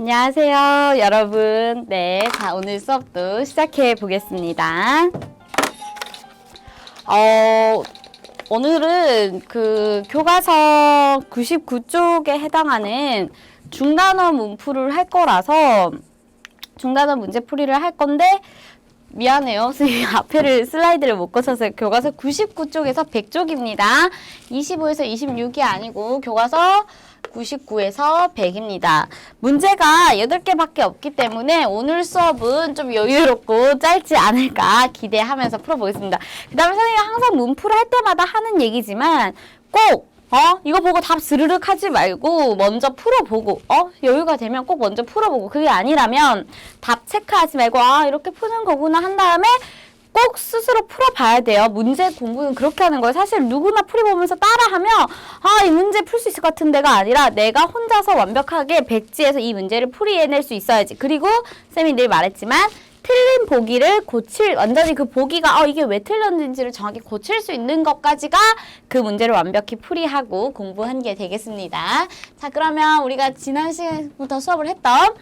안녕하세요, 여러분. 네, 자, 오늘 수업도 시작해 보겠습니다. 어, 오늘은 그 교과서 99쪽에 해당하는 중단어 문풀을 할 거라서 중단어 문제풀이를 할 건데 미안해요. 선생님 앞에를 슬라이드를 못 거쳐서 교과서 99쪽에서 100쪽입니다. 25에서 26이 아니고 교과서 99에서 100입니다. 문제가 8개밖에 없기 때문에 오늘 수업은 좀 여유롭고 짧지 않을까 기대하면서 풀어보겠습니다. 그 다음에 선생님이 항상 문풀을 할 때마다 하는 얘기지만 꼭 어? 이거 보고 답 스르륵 하지 말고 먼저 풀어보고 어? 여유가 되면 꼭 먼저 풀어보고 그게 아니라면 답 체크하지 말고 아 이렇게 푸는 거구나 한 다음에 꼭 스스로 풀어봐야 돼요. 문제 공부는 그렇게 하는 거예요. 사실 누구나 풀이 보면서 따라하면 아, 이 문제 풀 수 있을 것 같은 데가 아니라 내가 혼자서 완벽하게 백지에서 이 문제를 풀이해낼 수 있어야지. 그리고 쌤이 늘 말했지만 틀린 보기를 고칠 완전히 그 보기가 어 이게 왜 틀렸는지를 정확히 고칠 수 있는 것까지가 그 문제를 완벽히 풀이하고 공부한 게 되겠습니다. 자 그러면 우리가 지난 시간부터 수업을 했던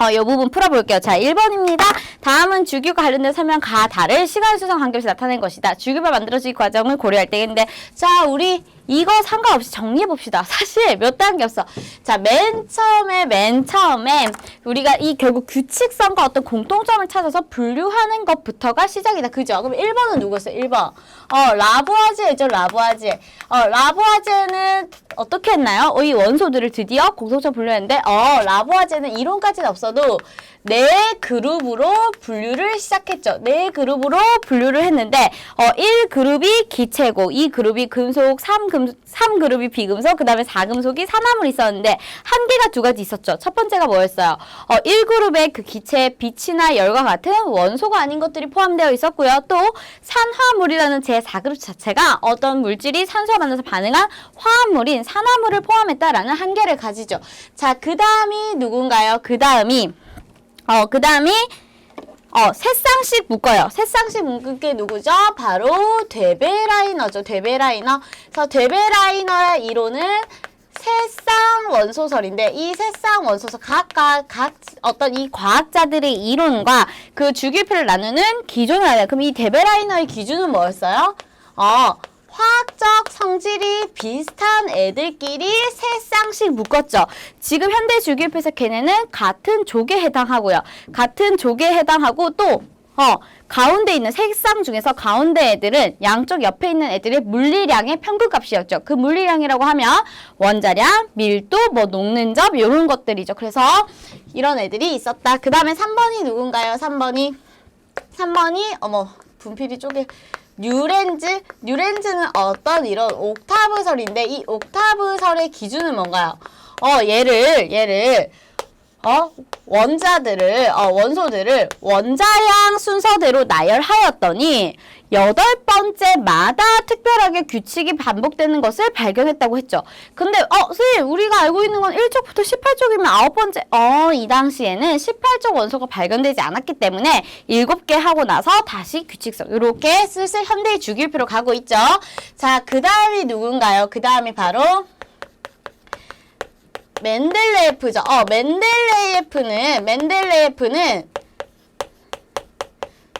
어, 이 부분 풀어볼게요. 자, 1번입니다. 다음은 주규과 관련된 설명과 다를 시간 수성 관계없이 나타낸 것이다. 주규가 만들어지기 과정을 고려할 때인데, 자, 우리 이거 상관없이 정리해봅시다. 사실 몇 단계 없어. 자, 맨 처음에, 맨 처음에 우리가 이 결국 규칙성과 어떤 공통점을 찾아서 분류하는 것부터가 시작이다. 그죠? 그럼 1번은 누구였어요? 1번. 어, 라부아제죠, 라부아제. 어, 라부아제는 어떻게 했나요? 어, 이 원소들을 드디어 공통점 분류했는데, 어, 라부아제는 이론까지는 없어도 네 그룹으로 분류를 시작했죠. 네 그룹으로 분류를 했는데, 어, 1그룹이 기체고, 2그룹이 금속, 3금, 3그룹이 비금속, 그 다음에 4금속이 산화물이 있었는데, 한계가 두 가지 있었죠. 첫 번째가 뭐였어요? 어, 1그룹에 그 기체에 빛이나 열과 같은 원소가 아닌 것들이 포함되어 있었고요. 또, 산화물이라는 제4그룹 자체가 어떤 물질이 산소와 만나서 반응한 화합물인 산화물을 포함했다라는 한계를 가지죠. 자, 그 다음이 누군가요? 그 다음이, 어, 그 다음이, 어, 세 쌍씩 묶어요. 세 쌍씩 묶은 게 누구죠? 바로 되베라이너죠. 되베라이너. 그래서 되베라이너의 이론은 세쌍 원소설인데 이 세쌍 원소설 각각 각 어떤 이 과학자들의 이론과 그 주기표를 나누는 기준을 알아요. 그럼 이 데베라이너의 기준은 뭐였어요? 어, 화학적 성질이 비슷한 애들끼리 세 쌍씩 묶었죠. 지금 현대 주기표에서 걔네는 같은 족에 해당하고요. 같은 족에 해당하고 또 어, 가운데 있는 색상 중에서 가운데 애들은 양쪽 옆에 있는 애들의 물리량의 평균값이었죠. 그 물리량이라고 하면 원자량, 밀도, 뭐 녹는 점 이런 것들이죠. 그래서 이런 애들이 있었다. 그 다음에 3번이 누군가요? 3번이 3번이 어머 분필이 쪼개 뉴렌즈 뉴렌즈는 어떤 이런 옥타브설인데 이 옥타브설의 기준은 뭔가요? 어 얘를 얘를 어 원자들을 어 원소들을 원자량 순서대로 나열하였더니 여덟 번째 마다 특별하게 규칙이 반복되는 것을 발견했다고 했죠. 근데 어 선생님 우리가 알고 있는 건 1쪽부터 18쪽이면 아홉 번째 어 이 당시에는 18쪽 원소가 발견되지 않았기 때문에 일곱 개 하고 나서 다시 규칙성 이렇게 슬슬 현대의 주기표로 가고 있죠. 자, 그 다음이 누군가요? 그 다음이 바로 멘델레예프죠. 어, 멘델레예프는 멘델레예프는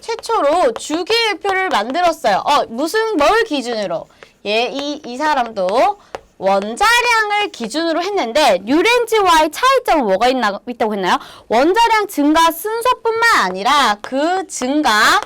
최초로 주기율표를 만들었어요. 어, 무슨 뭘 기준으로? 예, 이, 이 사람도 원자량을 기준으로 했는데 뉴렌즈와의 차이점은 뭐가 있나, 있다고 했나요? 원자량 증가 순서뿐만 아니라 그 증가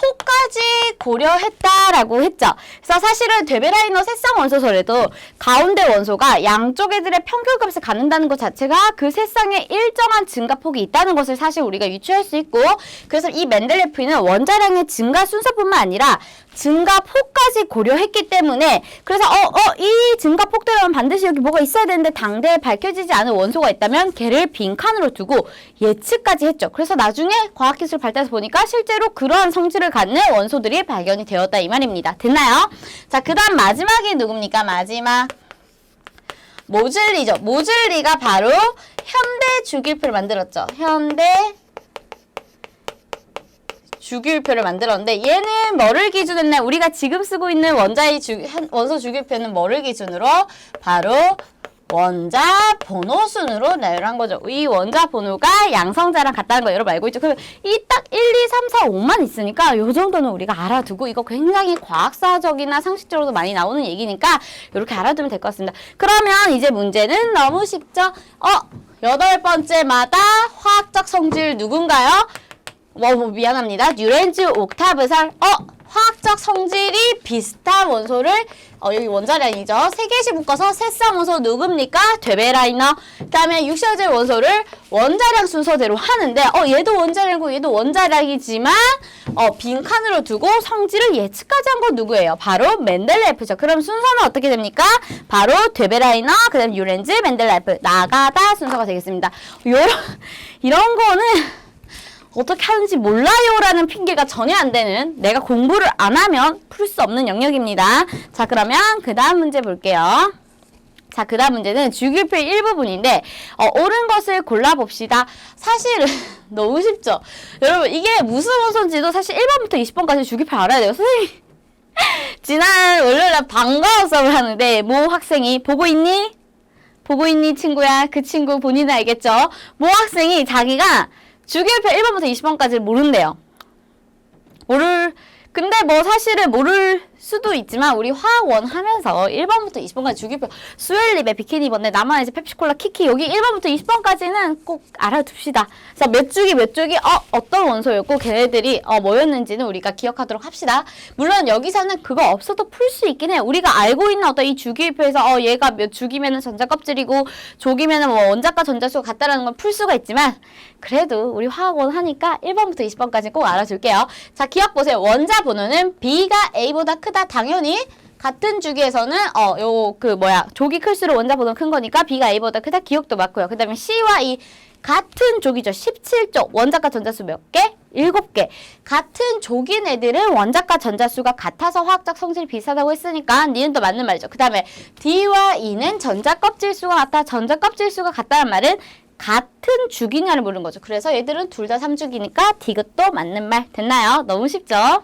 폭까지 고려했다라고 했죠. 그래서 사실은 데베라이너 새쌍 원소설에도 가운데 원소가 양쪽 애들의 평균 값을 갖는다는 것 자체가 그 새쌍에 일정한 증가폭이 있다는 것을 사실 우리가 유추할 수 있고 그래서 이 멘델레프는 원자량의 증가 순서뿐만 아니라 증가폭까지 고려했기 때문에 그래서 어 어 이 증가폭대로는 반드시 여기 뭐가 있어야 되는데 당대에 밝혀지지 않은 원소가 있다면 걔를 빈칸으로 두고 예측까지 했죠. 그래서 나중에 과학기술 발달해서 보니까 실제로 그러한 성질을 갖는 원소들이 발견이 되었다 이 말입니다. 됐나요? 자, 그 다음 마지막이 누굽니까? 마지막. 모즐리죠. 모즐리가 바로 현대 주기표를 만들었죠. 현대 주기율표를 만들었는데 얘는 뭐를 기준으로? 우리가 지금 쓰고 있는 원자의 주, 현- 원소 주기율표는 뭐를 기준으로? 바로 원자 번호 순으로 나열한 거죠. 이 원자 번호가 양성자랑 같다는 거 여러분 알고 있죠? 그러면 이 딱 1, 2, 3, 4, 5만 있으니까 요 정도는 우리가 알아두고 이거 굉장히 과학사적이나 상식적으로도 많이 나오는 얘기니까 이렇게 알아두면 될 것 같습니다. 그러면 이제 문제는 너무 쉽죠? 어, 여덟 번째마다 화학적 성질 누군가요? 뭐, 뭐 미안합니다. 뉴렌즈 옥타브상 어 화학적 성질이 비슷한 원소를 어 여기 원자량이죠. 세 개씩 묶어서 새쌍 원소 누굽니까? 되베라이너. 그다음에 육셔제 원소를 원자량 순서대로 하는데 어 얘도 원자량이고 얘도 원자량이지만 어 빈칸으로 두고 성질을 예측까지 한 건 누구예요? 바로 맨델레프죠. 그럼 순서는 어떻게 됩니까? 바로 되베라이너, 그다음 유렌즈, 맨델레프 나가다 순서가 되겠습니다. 요런 이런 거는 어떻게 하는지 몰라요라는 핑계가 전혀 안 되는 내가 공부를 안 하면 풀 수 없는 영역입니다. 자, 그러면 그 다음 문제 볼게요. 자, 그 다음 문제는 주기표 일부분인데, 어, 옳은 것을 골라봅시다. 사실은 너무 쉽죠? 여러분, 이게 무슨 원소인지도 사실 1번부터 20번까지 주기표 알아야 돼요. 선생님. 지난 월요일에 반가워 수업을 하는데, 모 학생이 보고 있니? 보고 있니, 친구야? 그 친구 본인은 알겠죠? 모 학생이 자기가 주기율표 1번부터 20번까지를 모른대요. 모를 근데 뭐 사실은 모를 수도 있지만 우리 화학원 하면서 1번부터 20번까지 주기표 수엘립의 비키니 입었네 나만 이제 펩시콜라 키키 여기 1번부터 20번까지는 꼭 알아둡시다. 자 몇 주기 몇 주기 어 어떤 원소였고 걔네들이 어 뭐였는지는 우리가 기억하도록 합시다. 물론 여기서는 그거 없어도 풀 수 있긴 해. 우리가 알고 있는 어떤 이 주기표에서 어 얘가 몇 주기면은 전자 껍질이고 조기면은 뭐 원자과 전자수가 같다라는 건 풀 수가 있지만 그래도 우리 화학원 하니까 1번부터 20번까지 꼭 알아줄게요. 자 기억 보세요. 원자 번호는 B가 A보다 크다 당연히 같은 주기에서는 어 요 그 뭐야 조기 클수록 원자 번호 큰 거니까 B가 A보다 크다 기억도 맞고요. 그 다음에 C와 E 같은 조기죠. 17조 원자과 전자수 몇 개? 7개. 같은 조긴 애들은 원자과 전자수가 같아서 화학적 성질이 비슷하다고 했으니까 니은도 맞는 말이죠. 그 다음에 D와 E는 전자 껍질 수가 같다. 전자 껍질 수가 같다는 말은 같은 주기냐를 물은 거죠. 그래서 얘들은 둘 다 3주기니까 디귿도 맞는 말 됐나요? 너무 쉽죠?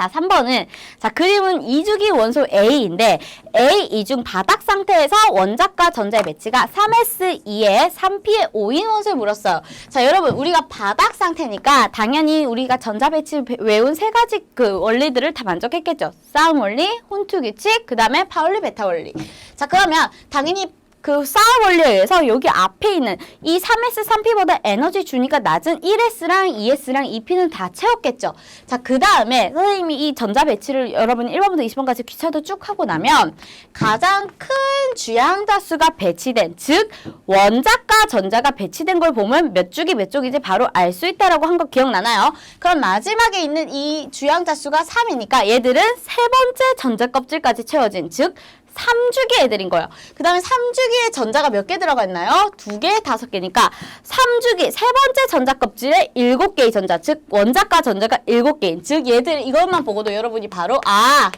자, 3번은 자, 그림은 2주기 원소 A인데 A 이중 바닥 상태에서 원자과 전자의 배치가 3s2에 3p의 5인 원소를 물었어요. 자, 여러분 우리가 바닥 상태니까 당연히 우리가 전자 배치 외운 세 가지 그 원리들을 다 만족했겠죠. 싸움 원리, 혼투 규칙, 그다음에 파울리 베타 원리. 자, 그러면 당연히 그 싸움 원리에 의해서 여기 앞에 있는 이 3S, 3P보다 에너지 준위가 낮은 1S랑 2S랑 2P는 다 채웠겠죠. 자, 그 다음에 선생님이 이 전자 배치를 여러분이 1번부터 20번까지 귀찮도 쭉 하고 나면 가장 큰 주양자수가 배치된, 즉 원자과 전자가 배치된 걸 보면 몇 주기 몇 쪽인지 바로 알 수 있다라고 한 거 기억나나요? 그럼 마지막에 있는 이 주양자수가 3이니까 얘들은 세 번째 전자 껍질까지 채워진, 즉 3주기 애들인 거예요. 그 다음에 3주기에 전자가 몇 개 들어가 있나요? 두 개, 다섯 개니까 3주기, 세 번째 전자 껍질에 7개의 전자, 즉 원자과 전자가 7개인, 즉 얘들 이것만 보고도 여러분이 바로 아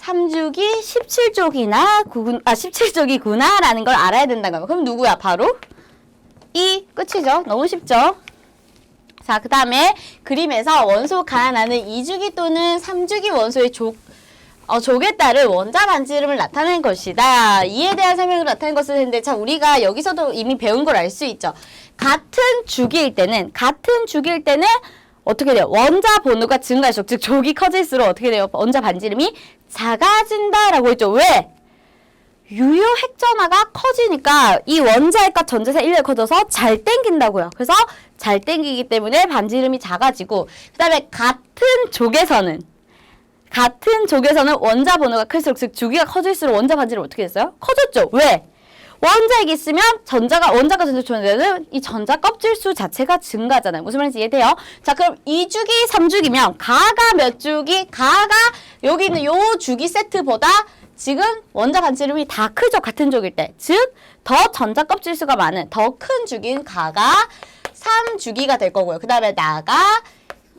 3주기 17쪽이나 9, 아 17쪽이구나 라는 걸 알아야 된다는 거예요. 그럼 누구야? 바로 이 끝이죠. 너무 쉽죠? 자, 그 다음에 그림에서 원소 가 나는 2주기 또는 3주기 원소의 조, 어, 조개 따른 원자 반지름을 나타낸 것이다. 이에 대한 설명을 나타낸 것을 했는데 자 우리가 여기서도 이미 배운 걸 알 수 있죠. 같은 주기일 때는 같은 주기일 때는 어떻게 돼요? 원자 번호가 증가할수록 즉 족이 커질수록 어떻게 돼요? 원자 반지름이 작아진다라고 했죠. 왜? 유효 핵전화가 커지니까 이 원자핵과 전자세 일렬 커져서 잘 땡긴다고요. 그래서 잘 땡기기 때문에 반지름이 작아지고 그다음에 같은 족에서는 같은 족에서는 원자 번호가 클수록 즉 주기가 커질수록 원자 반지름 어떻게 됐어요? 커졌죠. 왜? 원자핵이 있으면 전자가 원자가 전자 조현되는 이 전자 껍질 수 자체가 증가하잖아요. 무슨 말인지 이해돼요? 자, 그럼 2주기, 3주기면 가가 몇 주기? 가가 여기 있는 요 주기 세트보다 지금 원자 반지름이 다 크죠. 같은 족일 때. 즉, 더 전자 껍질 수가 많은 더 큰 주기인 가가 3주기가 될 거고요. 그 다음에 나가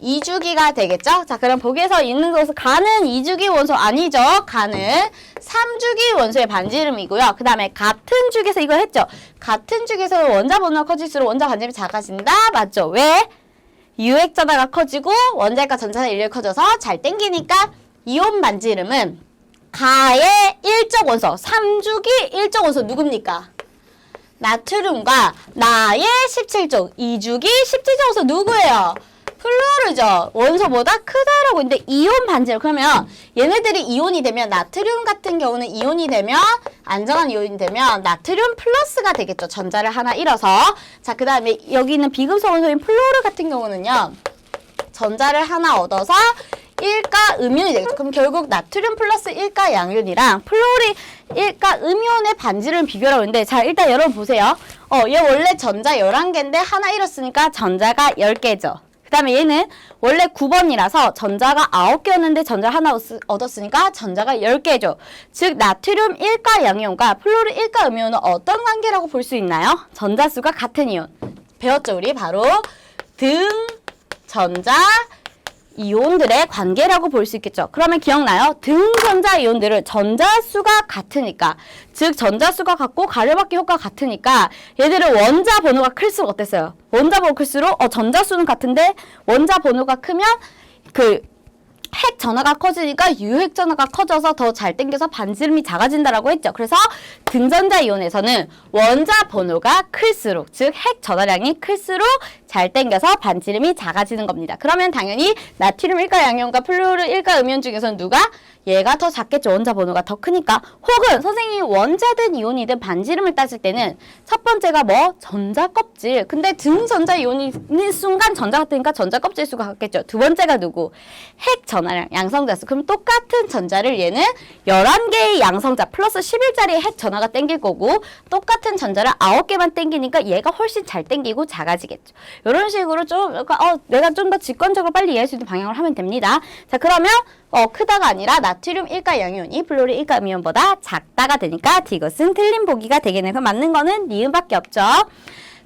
2주기가 되겠죠? 자, 그럼 보기에서 있는 것은 가는 2주기 원소 아니죠? 가는 3주기 원소의 반지름이고요. 그 다음에 같은 주기에서 이거 했죠? 같은 주기에서 원자 번호가 커질수록 원자 반지름이 작아진다? 맞죠? 왜? 전화가 커지고 원자핵과 전자의 일렬 커져서 잘 땡기니까 이온 반지름은 가의 일적 원소, 3주기 일적 원소 누굽니까? 나트륨과 나의 17족, 2주기 17족 원소 누구예요? 플로르죠. 원소보다 크다라고 있는데 이온 반지를 그러면 얘네들이 이온이 되면 나트륨 같은 경우는 이온이 되면 안정한 이온이 되면 나트륨 플러스가 되겠죠. 전자를 하나 잃어서. 자, 그다음에 여기 있는 비금속 원소인 플로르 같은 경우는요. 전자를 하나 얻어서 일가 음이온이 되겠죠. 그럼 결국 나트륨 플러스 일가 양이온이랑 플로리 일가 음이온의 반지를 비교하고 있는데 자 일단 여러분 보세요. 어, 얘 원래 전자 11개인데 하나 잃었으니까 전자가 10개죠. 그 다음에 얘는 원래 9번이라서 전자가 9개였는데 전자 하나 얻- 얻었으니까 전자가 10개죠. 즉 나트륨 일가 양이온과 플로리 일가 음이온은 어떤 관계라고 볼 수 있나요? 전자수가 같은 이온. 배웠죠 우리 바로 등 전자 이온들의 관계라고 볼 수 있겠죠. 그러면 기억나요? 등전자 이온들은 전자수가 같으니까 즉 전자수가 같고 가려받기 효과가 같으니까 얘들은 원자 번호가 클수록 어땠어요? 원자 번호 클수록 어 전자수는 같은데 원자 번호가 크면 그 핵 전화가 커지니까 유핵 전화가 커져서 더 잘 땡겨서 반지름이 작아진다라고 했죠. 그래서 등전자 이온에서는 원자 번호가 클수록 즉 핵 전화량이 클수록 잘 땡겨서 반지름이 작아지는 겁니다. 그러면 당연히 나트륨 일가 양이온과 플루르 일가 음이온 중에서는 누가 얘가 더 작겠죠. 원자 번호가 더 크니까. 혹은 선생님이 원자든 이온이든 반지름을 따질 때는 첫 번째가 뭐? 전자 껍질. 근데 등 전자 이온이 있는 순간 전자가 뜨니까 전자 껍질 수가 같겠죠. 두 번째가 누구? 핵 전화량, 양성자 수. 그럼 똑같은 전자를 얘는 11개의 양성자 플러스 11짜리 핵 전화가 땡길 거고 똑같은 전자를 9개만 땡기니까 얘가 훨씬 잘 땡기고 작아지겠죠. 이런 식으로 좀 약간 어, 내가 좀 더 직관적으로 빨리 이해할 수 있는 방향으로 하면 됩니다. 자, 그러면 어, 크다가 아니라 나트륨 일가 양이온이 플로리 일가 음이온보다 작다가 되니까 이것은 틀린 보기가 되겠네요. 그럼 맞는 거는 니은밖에 없죠.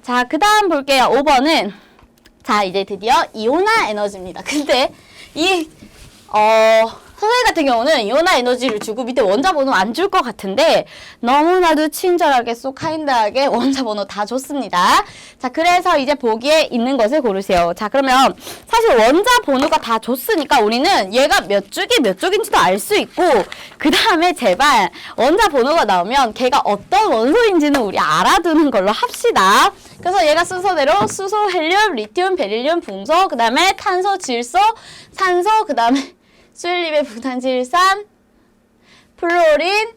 자, 그 다음 볼게요. 5번은 자, 이제 드디어 이온화 에너지입니다. 근데 이 어, 선생님 같은 경우는 이온화 에너지를 주고 밑에 원자 번호 안 줄 것 같은데 너무나도 친절하게 쏙 카인드하게 원자 번호 다 줬습니다. 자, 그래서 이제 보기에 있는 것을 고르세요. 자, 그러면 사실 원자 번호가 다 줬으니까 우리는 얘가 몇 쪽이 몇 쪽인지도 알 수 있고 그 다음에 제발 원자 번호가 나오면 걔가 어떤 원소인지는 우리 알아두는 걸로 합시다. 그래서 얘가 순서대로 수소, 헬륨, 리튬, 베릴륨, 붕소, 그 다음에 탄소, 질소, 산소, 그 다음에 수일립의 부탄질산, 플로린,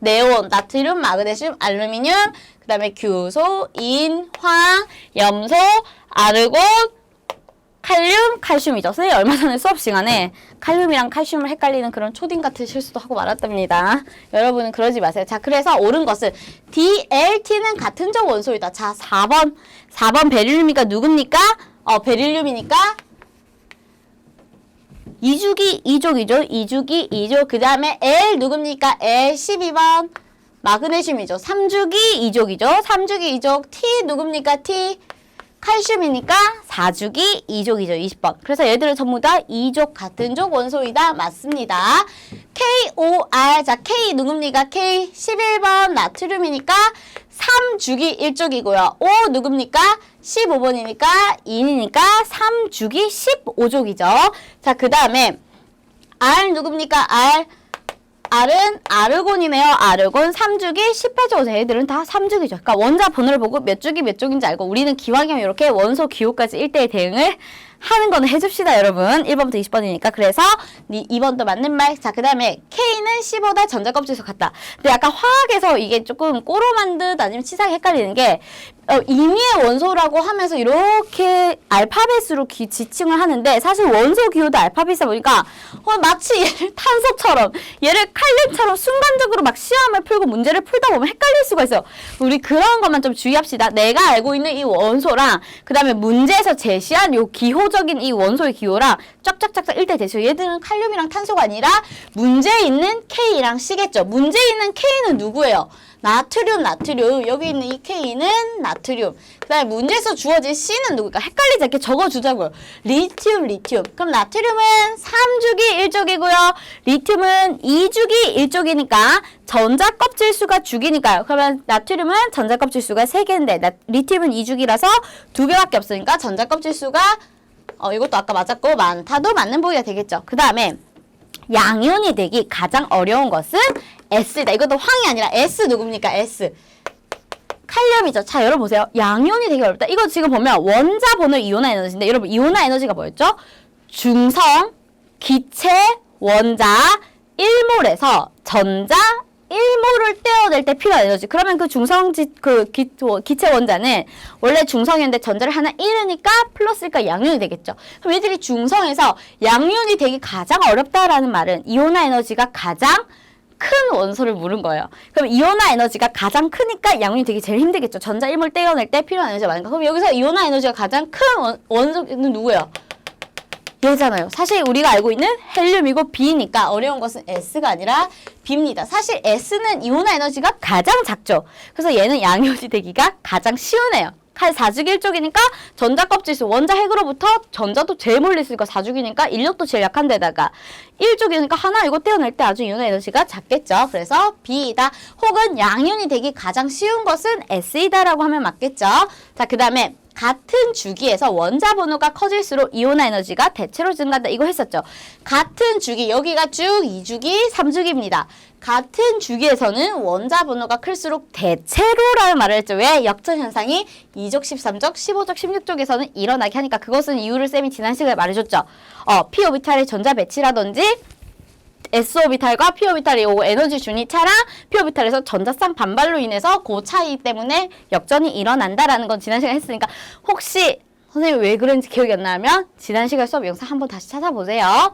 네온, 나트륨, 마그네슘, 알루미늄, 그 다음에 규소, 인, 황, 염소, 아르곤, 칼륨, 칼슘이죠. 선생님 얼마 전에 수업 시간에 칼륨이랑 칼슘을 헷갈리는 그런 초딩 같은 실수도 하고 말았답니다. 여러분은 그러지 마세요. 자, 그래서 옳은 것은 DLT는 같은 적 원소이다. 자, 4번. 4번 베릴륨이가 누굽니까? 어, 베릴륨이니까 2주기 2족이죠. 2주기 2족. 그 다음에 L 누굽니까? L 12번. 마그네슘이죠. 3주기 2족이죠. 3주기 2족. T 누굽니까? T. 칼슘이니까 4주기 2족이죠. 20번. 그래서 얘들은 전부 다 2족 같은 족 원소이다. 맞습니다. KOR. 자, K 누굽니까? K 11번 나트륨이니까 3주기 1족이고요. O 누굽니까? 15번이니까 2니까 3주기 15족이죠. 자, 그 다음에 R 누굽니까? R. R은 아르곤이네요. 아르곤 3주기 18족. 얘들은 다 3주기죠. 그러니까 원자 번호를 보고 몇 주기 몇 쪽인지 알고 우리는 기왕이면 이렇게 원소 기호까지 1대1 대응을 하는 거는 해줍시다, 여러분. 1번부터 20번이니까. 그래서 2번도 맞는 말. 자, 그 다음에 K는 15다 전자껍질수 같다. 근데 약간 화학에서 이게 조금 꼬로 만 듯 아니면 치사하게 헷갈리는 게 어, 임의의 원소라고 하면서 이렇게 알파벳으로 기, 지칭을 하는데 사실 원소 기호도 알파벳이다 보니까 어, 마치 얘를 탄소처럼 얘를 칼륨처럼 순간적으로 막 시험을 풀고 문제를 풀다 보면 헷갈릴 수가 있어요. 우리 그런 것만 좀 주의합시다. 내가 알고 있는 이 원소랑 그 다음에 문제에서 제시한 요 기호 적인 이 원소의 기호랑 쫙쫙쫙쫙 일대 대수 얘들은 칼륨이랑 탄소가 아니라 문제에 있는 K랑 C겠죠. 문제에 있는 K는 누구예요? 나트륨, 나트륨. 여기 있는 이 K는 나트륨. 그 다음에 문제에서 주어진 C는 누굴까? 헷갈리지 않게 적어주자고요. 리튬, 리튬. 그럼 나트륨은 3주기 1족이고요. 리튬은 2주기 1족이니까 전자 껍질 수가 주기니까요. 그러면 나트륨은 전자 껍질 수가 3개인데 나, 리튬은 2주기라서 2개밖에 없으니까 전자 껍질 수가 어, 이것도 아까 맞았고 많다도 맞는 보기가 되겠죠. 그 다음에 양이온이 되기 가장 어려운 것은 S다. 이것도 황이 아니라 S 누굽니까? S. 칼륨이죠. 자, 여러분 보세요. 양이온이 되게 어렵다. 이거 지금 보면 원자 번호 이온화 에너지인데 여러분 이온화 에너지가 뭐였죠? 중성, 기체, 원자, 1몰에서 전자 1몰을 떼어낼 때 필요한 에너지. 그러면 그 중성지 그 기, 기체 원자는 원래 중성이었는데 전자를 하나 잃으니까 플러스니까 양이온이 되겠죠. 그럼 얘들이 중성에서 양이온이 되기 가장 어렵다라는 말은 이온화 에너지가 가장 큰 원소를 물은 거예요. 그럼 이온화 에너지가 가장 크니까 양이온이 되기 제일 힘들겠죠. 전자 1몰 떼어낼 때 필요한 에너지가 많으니까. 그럼 여기서 이온화 에너지가 가장 큰 원, 원소는 누구예요? 얘잖아요. 사실 우리가 알고 있는 헬륨이고 B니까 어려운 것은 S가 아니라 B입니다. 사실 S는 이온화 에너지가 가장 작죠. 그래서 얘는 양이온이 되기가 가장 쉬운 애요. 칼 4주기 1쪽이니까 전자 껍질수 원자 핵으로부터 전자도 제일 멀리 있으니까 4주기니까 인력도 제일 약한 데다가 1쪽이니까 하나 이거 떼어낼 때 아주 이온화 에너지가 작겠죠. 그래서 B이다. 혹은 양이온이 되기 가장 쉬운 것은 S이다라고 하면 맞겠죠. 자, 그 다음에 같은 주기에서 원자 번호가 커질수록 이온화 에너지가 대체로 증가한다. 이거 했었죠. 같은 주기, 여기가 쭉 2주기, 3주기입니다. 같은 주기에서는 원자 번호가 클수록 대체로라는 말을 했죠. 왜? 역전 현상이 2족, 13족, 15족, 16족에서는 일어나게 하니까 그것은 이유를 쌤이 지난 시간에 말해줬죠. 어, p 오비탈의 전자 배치라든지 S오비탈과 P오비탈이 오고 에너지 준위 차랑 P오비탈에서 전자쌍 반발로 인해서 그 차이 때문에 역전이 일어난다라는 건 지난 시간에 했으니까 혹시 선생님이 왜 그런지 기억이 안 나면 지난 시간 수업 영상 한번 다시 찾아보세요.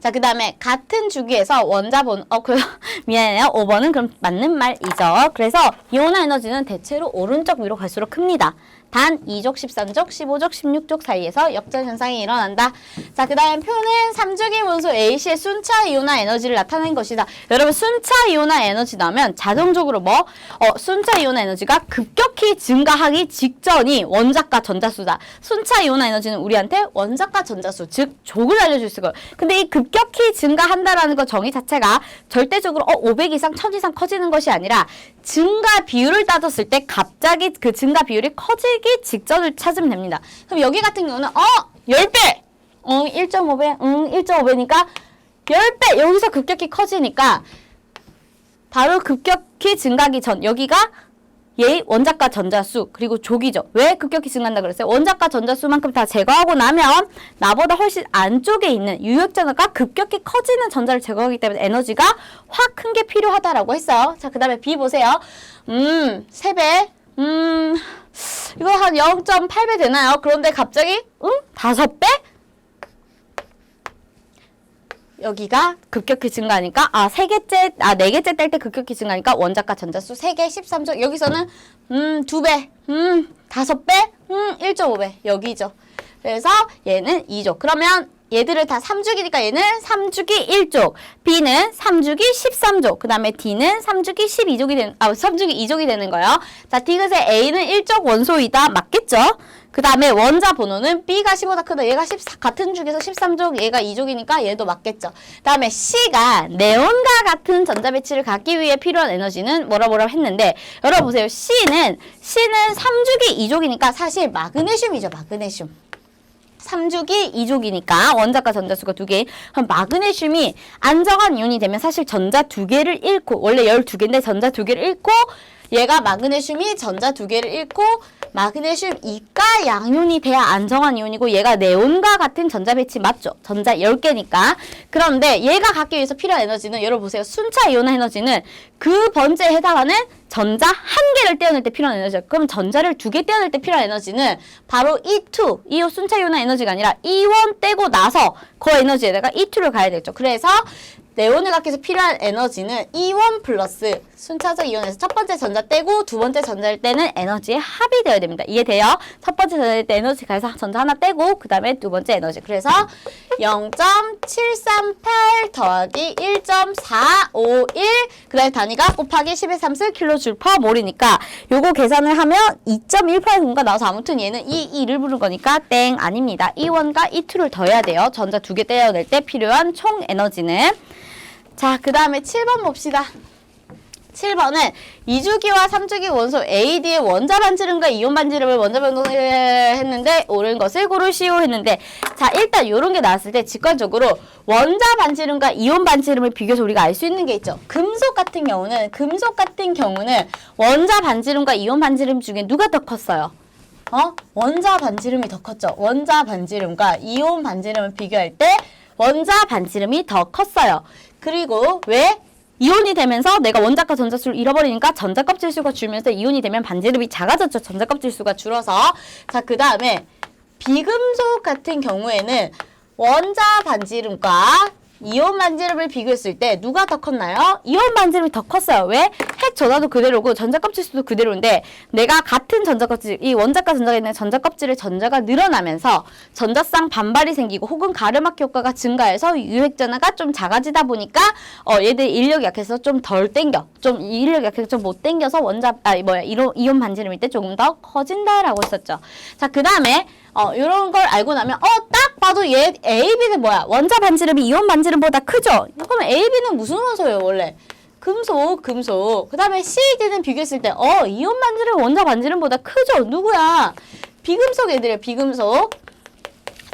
자, 그 다음에 같은 주기에서 원자번, 어, 그, 미안해요. 5번은 그럼 맞는 말이죠. 그래서 이온화 에너지는 대체로 오른쪽 위로 갈수록 큽니다. 단 2족, 13족, 15족, 16족 사이에서 역전 현상이 일어난다. 자, 그 다음 표는 3주기 원소 A씨의 순차 이온화 에너지를 나타낸 것이다. 여러분, 순차 이온화 에너지 나오면 자동적으로 뭐? 어, 순차 이온화 에너지가 급격히 증가하기 직전이 원자과 전자수다. 순차 이온화 에너지는 우리한테 원자과 전자수, 즉, 족을 알려줄 수 있어요. 근데 이 급격히 증가한다라는 것 정의 자체가 절대적으로 어, 500 이상, 1000 이상 커지는 것이 아니라 증가 비율을 따졌을 때 갑자기 그 증가 비율이 커지 기 직전을 찾으면 됩니다. 그럼 여기 같은 경우는 어 10배, 응 1.5배, 응 1.5배니까 10배 여기서 급격히 커지니까 바로 급격히 증가하기 전 여기가 얘 원자과 전자수 그리고 족이죠. 왜 급격히 증가한다 그랬어요? 원자과 전자수만큼 다 제거하고 나면 나보다 훨씬 안쪽에 있는 유효전자가 급격히 커지는 전자를 제거하기 때문에 에너지가 확 큰 게 필요하다라고 했어요. 자, 그 다음에 B 보세요. 음, 3배. 음, 이거 한 0.8배 되나요? 그런데 갑자기, 응? 5배? 여기가 급격히 증가하니까 아 세 개째 아 네 개째 뗄 때 급격히 증가하니까 원자과 전자수 3개 13조 여기서는 음 2배 음 5배 음 1.5배 여기죠. 그래서 얘는 2조. 그러면 얘들을 다 3주기니까 얘는 3주기 1족, B는 3주기 13족, 그 다음에 D는 3주기 12족이 되는, 아, 3주기 2족이 되는 거예요. 자, 디귿의 A는 1족 원소이다. 맞겠죠? 그 다음에 원자 번호는 B가 15다 크다. 얘가 14, 같은 주기에서 13족, 얘가 2족이니까 얘도 맞겠죠. 그 다음에 C가 네온과 같은 전자 배치를 갖기 위해 필요한 에너지는 뭐라 뭐라 했는데, 여러분 보세요. C는, C는 3주기 2족이니까 사실 마그네슘이죠. 마그네슘. 3주기 2족이니까 원자과 전자수가 두 개. 그럼 마그네슘이 안정한 이온이 되면 사실 전자 두 개를 잃고 원래 12개인데 전자 두 개를 잃고 얘가 마그네슘이 전자 두 개를 잃고 마그네슘 이가 양이온이 돼야 안정한 이온이고 얘가 네온과 같은 전자 배치 맞죠? 전자 10개니까. 그런데 얘가 갖기 위해서 필요한 에너지는 여러분 보세요. 순차 이온화 에너지는 그 번째에 해당하는 전자 한 개를 떼어낼 때 필요한 에너지야. 그럼 전자를 두 개 떼어낼 때 필요한 에너지는 바로 E2, 이온 순차 이온화 에너지가 아니라 E1 떼고 나서 그 에너지에다가 E2를 가야 되겠죠. 그래서 네온을 갖기 위해서 필요한 에너지는 E1 플러스 순차적 이온에서 첫 번째 전자 떼고 두 번째 전자를 떼는 에너지의 합이 되어야 됩니다. 이해돼요? 첫 번째 전자를 때 에너지 가해서 전자 하나 떼고 그 다음에 두 번째 에너지. 그래서 0.738 더하기 1.451 그 다음에 단위가 곱하기 10의 3승 킬로줄 퍼 몰이니까 요거 계산을 하면 2.18인가 나와서 아무튼 얘는 이 2를 부른 거니까 땡 아닙니다. E1과 E2를 더해야 돼요. 전자 두 개 떼어낼 때 필요한 총 에너지는 자, 그 다음에 7번 봅시다. 7번은 2주기와 3주기 원소 AD의 원자 반지름과 이온 반지름을 원자 변동했는데 옳은 것을 고르시오 했는데 자 일단 이런 게 나왔을 때 직관적으로 원자 반지름과 이온 반지름을 비교해서 우리가 알 수 있는 게 있죠. 금속 같은 경우는 금속 같은 경우는 원자 반지름과 이온 반지름 중에 누가 더 컸어요? 어? 원자 반지름이 더 컸죠. 원자 반지름과 이온 반지름을 비교할 때 원자 반지름이 더 컸어요. 그리고 왜? 이온이 되면서 내가 원자과 전자수를 잃어버리니까 전자 껍질 수가 줄면서 이온이 되면 반지름이 작아졌죠. 전자 껍질 수가 줄어서. 자, 그 다음에 비금속 같은 경우에는 원자 반지름과 이온 반지름을 비교했을 때 누가 더 컸나요? 이온 반지름이 더 컸어요. 왜? 핵 전하도 그대로고 전자 껍질 수도 그대로인데 내가 같은 전자 껍질, 이 원자과 전자가 있는 전자 껍질의 전자가 늘어나면서 전자쌍 반발이 생기고 혹은 가르마키 효과가 증가해서 유핵 전하가 좀 작아지다 보니까 어 얘들 인력이 약해서 좀 덜 땡겨. 좀 인력이 약해서 좀 못 땡겨서 원자 아 뭐야 이온 반지름일 때 조금 더 커진다라고 했었죠. 자, 그 다음에 어, 요런 걸 알고 나면, 어, 딱 봐도 얘, AB는 뭐야? 원자 반지름이 이온 반지름보다 크죠? 그러면 AB는 무슨 원소예요, 원래? 금속, 금속. 그 다음에 CAD는 비교했을 때, 어, 이온 반지름, 원자 반지름보다 크죠? 누구야? 비금속 애들이에요, 비금속.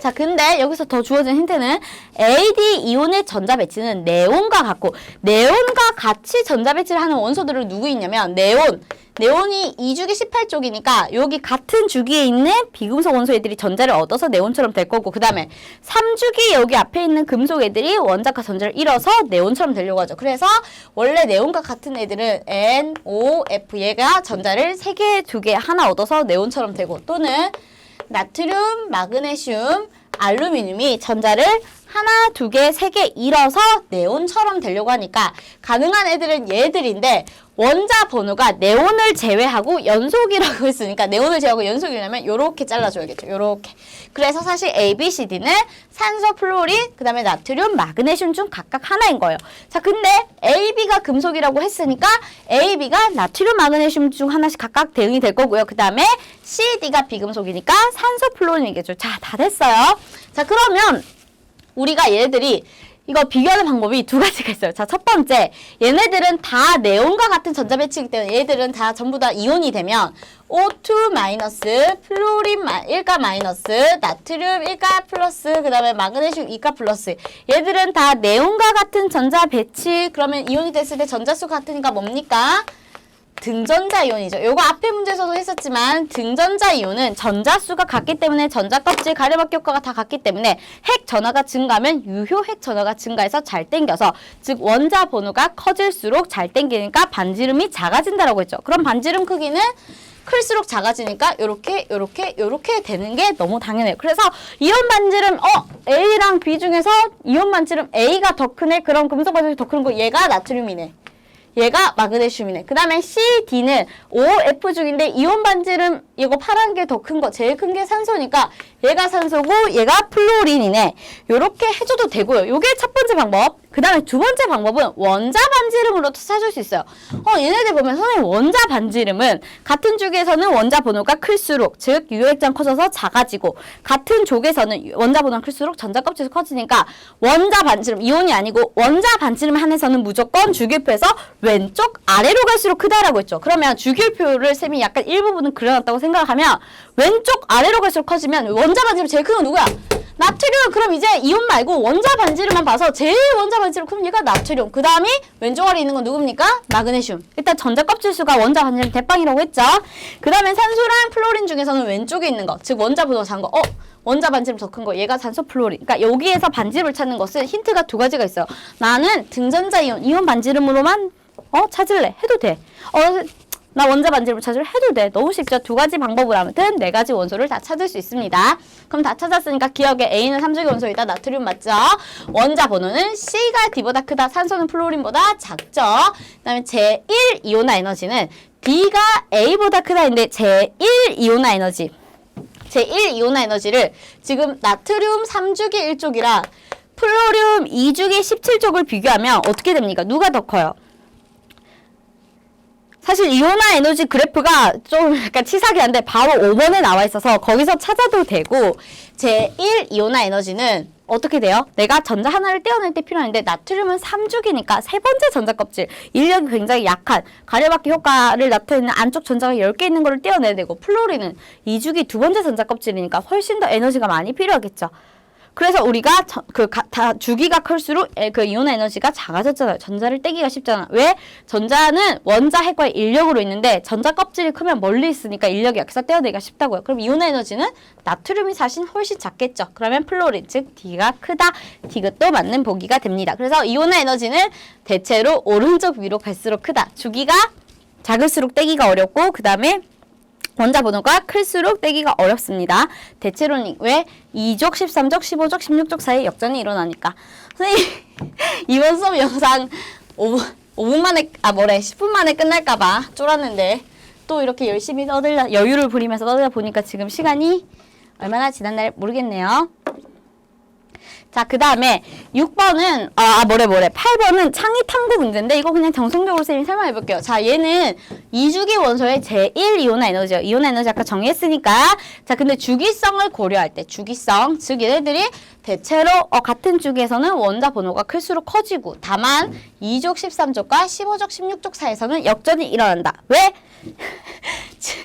자, 근데 여기서 더 주어진 힌트는 AD 이온의 전자 배치는 네온과 같고 네온과 같이 전자 배치를 하는 원소들은 누구 있냐면 네온. 네온이 2주기 18쪽이니까 여기 같은 주기에 있는 비금속 원소 애들이 전자를 얻어서 네온처럼 될 거고 그 다음에 3주기 여기 앞에 있는 금속 애들이 원자과 전자를 잃어서 네온처럼 되려고 하죠. 그래서 원래 네온과 같은 애들은 N, O, F 얘가 전자를 3개, 2개 하나 얻어서 네온처럼 되고 또는 나트륨, 마그네슘, 알루미늄이 전자를 하나, 두 개, 세 개 잃어서 네온처럼 되려고 하니까 가능한 애들은 얘들인데 원자 번호가 네온을 제외하고 연속이라고 했으니까 네온을 제외하고 연속이라면 요렇게 잘라줘야겠죠. 요렇게. 그래서 사실 A, B, C, D는 산소, 플로린, 그 다음에 나트륨, 마그네슘 중 각각 하나인 거예요. 자, 근데 A, B가 금속이라고 했으니까 A, B가 나트륨, 마그네슘 중 하나씩 각각 대응이 될 거고요. 그 다음에 C, D가 비금속이니까 산소, 플로린이겠죠. 자, 다 됐어요. 자, 그러면 우리가 얘네들이 이거 비교하는 방법이 두 가지가 있어요. 자, 첫 번째, 얘네들은 다 네온과 같은 전자 배치이기 때문에 얘들은 다 전부 다 이온이 되면 O2 마이너스, 플로린 마, 1가 마이너스, 나트륨 1가 플러스, 그 다음에 마그네슘 2가 플러스. 얘들은 다 네온과 같은 전자 배치, 그러면 이온이 됐을 때 전자수 같으니까 뭡니까? 등전자 이온이죠. 요거 앞에 문제에서도 했었지만 등전자 이온은 전자수가 같기 때문에 전자 껍질 가려막기 효과가 다 같기 때문에 핵 전화가 증가하면 유효 핵 전화가 증가해서 잘 땡겨서 즉 원자 번호가 커질수록 잘 땡기니까 반지름이 작아진다라고 했죠. 그럼 반지름 크기는 클수록 작아지니까 요렇게 요렇게 요렇게 되는 게 너무 당연해요. 그래서 이온 반지름 어 A랑 B 중에서 이온 반지름 A가 더 크네. 그럼 금속 반지름이 더큰 거 얘가 나트륨이네. 얘가 마그네슘이네. 그 다음에 C, D는 OF 중인데 이온 반지름 이거 파란 게 더 큰 거, 제일 큰 게 산소니까 얘가 산소고 얘가 플로린이네. 요렇게 해줘도 되고요. 요게 첫 번째 방법. 그 다음에 두 번째 방법은 원자 반지름으로도 찾을 수 있어요. 어, 얘네들 보면 선생님 원자 반지름은 같은 쪽에서는 원자 번호가 클수록 즉 유효액장 커져서 작아지고 같은 족에서는 원자 번호가 클수록 전자 껍질이 커지니까 원자 반지름 이온이 아니고 원자 반지름 한에서는 무조건 주기표에서 왼쪽 아래로 갈수록 크다라고 했죠. 그러면 주기표를 쌤이 약간 일부분은 그려놨다고 생각 하면 왼쪽 아래로 갈수록 커지면 원자 반지름 제일 큰 건 누구야? 나트륨. 그럼 이제 이온 말고 원자 반지름만 봐서 제일 원자 반지름 그럼 얘가 나트륨. 그 다음이 왼쪽 아래 있는 건 누굽니까? 마그네슘. 일단 전자 껍질 수가 원자 반지름 대빵이라고 했죠. 그 다음에 산소랑 플로린 중에서는 왼쪽에 있는 거즉 원자 번호가 작은 거. 어? 원자 반지름 더 큰 거. 얘가 산소 플로린. 그러니까 여기에서 반지름을 찾는 것은 힌트가 두 가지가 있어요. 나는 등전자 이온 이온 반지름으로만 어 찾을래. 해도 돼 어 나 원자 반지름을 찾으려 해도 돼. 너무 쉽죠? 두 가지 방법으로 아무튼 네 가지 원소를 다 찾을 수 있습니다. 그럼 다 찾았으니까 기억에 A는 3주기 원소이다. 나트륨 맞죠? 원자 번호는 C가 D보다 크다. 산소는 플로린보다 작죠? 그 다음에 제1 이온화 에너지는 D가 A보다 크다인데 제1 이온화 에너지 제1 이온화 에너지를 지금 나트륨 3주기 1쪽이라 플로륨 2주기 17쪽을 비교하면 어떻게 됩니까? 누가 더 커요? 사실 이온화 에너지 그래프가 좀 약간 치사하긴 한데 바로 5번에 나와 있어서 거기서 찾아도 되고 제1 이온화 에너지는 어떻게 돼요? 내가 전자 하나를 떼어낼 때 필요한데 나트륨은 3주기니까 세 번째 전자 껍질 인력이 굉장히 약한 가려받기 효과를 나타내는 안쪽 전자가 10개 있는 거를 떼어내야 되고 플로리는 2주기 두 번째 전자 껍질이니까 훨씬 더 에너지가 많이 필요하겠죠. 그래서 우리가 저, 그 가, 다 주기가 클수록 에, 그 이온 에너지가 작아졌잖아요. 전자를 떼기가 쉽잖아. 왜? 전자는 원자 핵과 인력으로 있는데 전자 껍질이 크면 멀리 있으니까 인력이 약해서 떼어내기가 쉽다고요. 그럼 이온 에너지는 나트륨이 사실 훨씬 작겠죠. 그러면 플로린 즉 D가 크다. 디귿도 맞는 보기가 됩니다. 그래서 이온 에너지는 대체로 오른쪽 위로 갈수록 크다. 주기가 작을수록 떼기가 어렵고 그 다음에 원자 번호가 클수록 떼기가 어렵습니다. 대체로는 왜 2족, 13족, 15족, 16족 사이에 역전이 일어나니까. 선생님, 이번 수업 영상 5분, 5분 만에, 아, 뭐래, 10분 만에 끝날까봐 쫄았는데, 또 이렇게 열심히 떠들려, 여유를 부리면서 떠들다 보니까 지금 시간이 얼마나 지났나 모르겠네요. 자, 그 다음에 6번은, 아, 아, 뭐래, 뭐래. 8번은 창의 탐구 문제인데, 이거 그냥 정성적으로 쌤이 설명해 볼게요. 자, 얘는 2주기 원소의 제1 이온화 에너지요. 이온화 에너지 아까 정의했으니까. 자, 근데 주기성을 고려할 때, 주기성. 즉, 얘네들이 대체로 어, 같은 주기에서는 원자 번호가 클수록 커지고, 다만 2족 13족과 15족 16족 사이에서는 역전이 일어난다. 왜?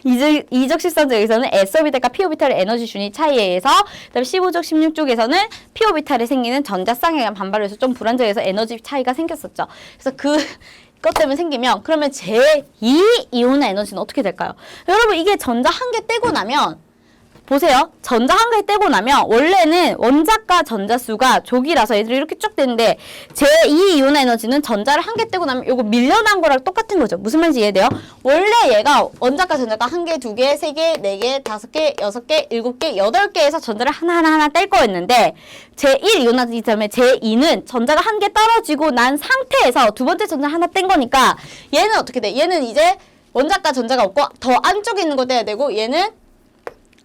2족, 2족 13족에서는 S오비탈과 P오비탈의 에너지 준위 차이에 의해서 그다음에 15족 16족에서는 P오비탈에 생기는 전자쌍에 의한 반발로 해서 좀 불안정해서 에너지 차이가 생겼었죠. 그래서 그 것 때문에 생기면 그러면 제2 이온의 에너지는 어떻게 될까요? 여러분 이게 전자 한 개 떼고 나면 보세요. 전자 한 개 떼고 나면 원래는 원자과 전자 수가 족이라서 얘들이 이렇게 쭉 되는데 제2 이온 에너지는 전자를 한 개 떼고 나면 이거 밀려난 거랑 똑같은 거죠. 무슨 말인지 이해돼요? 원래 얘가 원자과 전자가 한 개, 두 개, 세 개, 네 개, 다섯 개, 여섯 개, 일곱 개, 여덟 개에서 전자를 하나하나 하나 뗄 거였는데 제1 이온 에너지 때문에 제2는 전자가 한 개 떨어지고 난 상태에서 두 번째 전자 하나 뗀 거니까 얘는 어떻게 돼? 얘는 이제 원자과 전자가 없고 더 안쪽에 있는 거 떼야 되고 얘는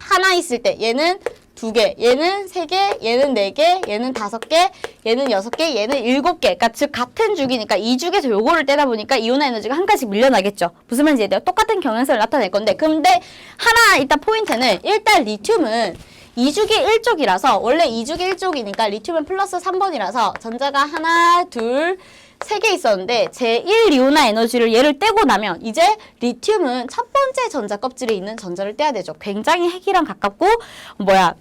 하나 있을 때 얘는 두 개, 얘는 세 개, 얘는 네 개, 얘는 다섯 개, 얘는 여섯 개, 얘는 일곱 개. 그러니까 즉 같은 주기니까 이 주기에서 요거를 떼다 보니까 이온 에너지가 한 가지 밀려나겠죠. 무슨 말인지 이해돼요? 똑같은 경향성을 나타낼 건데 근데 하나 일단 포인트는 일단 리튬은 2주기 1쪽이라서 원래 2주기 1쪽이니까 리튬은 플러스 3번이라서 전자가 하나, 둘, 세 개 있었는데 제1 이온화 에너지를 얘를 떼고 나면 이제 리튬은 첫 번째 전자 껍질에 있는 전자를 떼야 되죠. 굉장히 핵이랑 가깝고 뭐야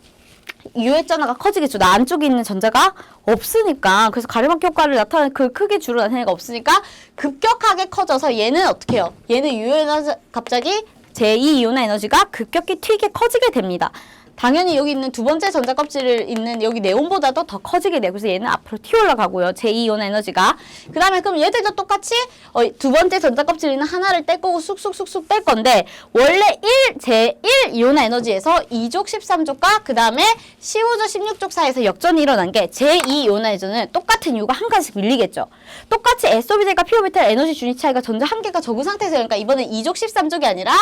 유해전화가 커지겠죠. 나 안쪽에 있는 전자가 없으니까 그래서 가려막기 효과를 나타내는 그 크게 주로 나타내는 게 없으니까 급격하게 커져서 얘는 어떻게 해요? 얘는 유해전 갑자기 제2 이온화 에너지가 급격히 튀게 커지게 됩니다. 당연히 여기 있는 두 번째 전자 껍질을 있는 여기 네온보다도 더 커지게 돼요. 그래서 얘는 앞으로 튀어 올라가고요. 제2이온 에너지가. 그 다음에 그럼 얘들도 똑같이 어, 두 번째 전자 껍질 있는 하나를 뗄 거고 쑥쑥쑥쑥 뗄 건데 원래 1, 제1 이온 에너지에서 2족 13족과 그 다음에 15족 16족 사이에서 역전이 일어난 게 제2 이온 에너지는 똑같은 이유가 한 가지씩 밀리겠죠. 똑같이 S오비탈과 P오비탈 에너지 준위 차이가 전자 한 개가 적은 상태에서 그러니까 이번엔 2족 13족이 아니라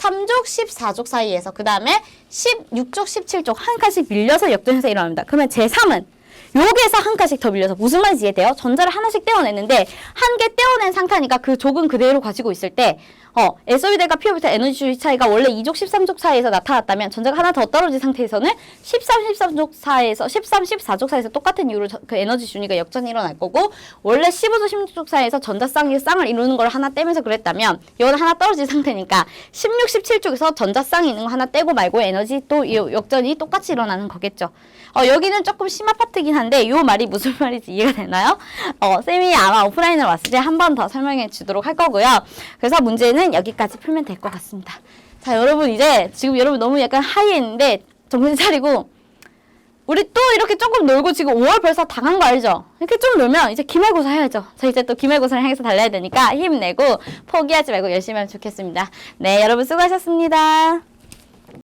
13족 14족 사이에서 그 다음에 16족 17족 한 칸씩 밀려서 역전해서 일어납니다. 그러면 제3은 여기에서 한 칸씩 더 밀려서 무슨 말인지 이해돼요? 전자를 하나씩 떼어냈는데 한 개 떼어낸 상태니까 그 족은 그대로 가지고 있을 때 어, S오비탈과 P오비탈 에너지 준위 차이가 원래 2족 13족 사이에서 나타났다면 전자가 하나 더 떨어진 상태에서는 13, 13족 사이에서 13, 14족 사이에서 똑같은 이유로 저- 그 에너지 준위가 역전이 일어날 거고 원래 15족 16족 사이에서 전자쌍이 쌍을 이루는 걸 하나 떼면서 그랬다면 이건 하나 떨어진 상태니까 16, 17쪽에서 전자쌍이 있는 거 하나 떼고 말고 에너지 또이 역전이 똑같이 일어나는 거겠죠. 어, 여기는 조금 심화 파트긴 한데 이 말이 무슨 말인지 이해가 되나요? 어, 쌤이 아마 오프라인으로 왔을 때 한 번 더 설명해 주도록 할 거고요. 그래서 문제는 여기까지 풀면 될 것 같습니다. 자, 여러분 이제 지금 여러분 너무 약간 하이했는데 정신 차리고 우리 또 이렇게 조금 놀고 지금 5월 벌써 다간거 알죠? 이렇게 좀 놀면 이제 기말고사 해야죠. 저 이제 또 기말고사를 향해서 달려야 되니까 힘내고 포기하지 말고 열심히 하면 좋겠습니다. 네, 여러분 수고하셨습니다.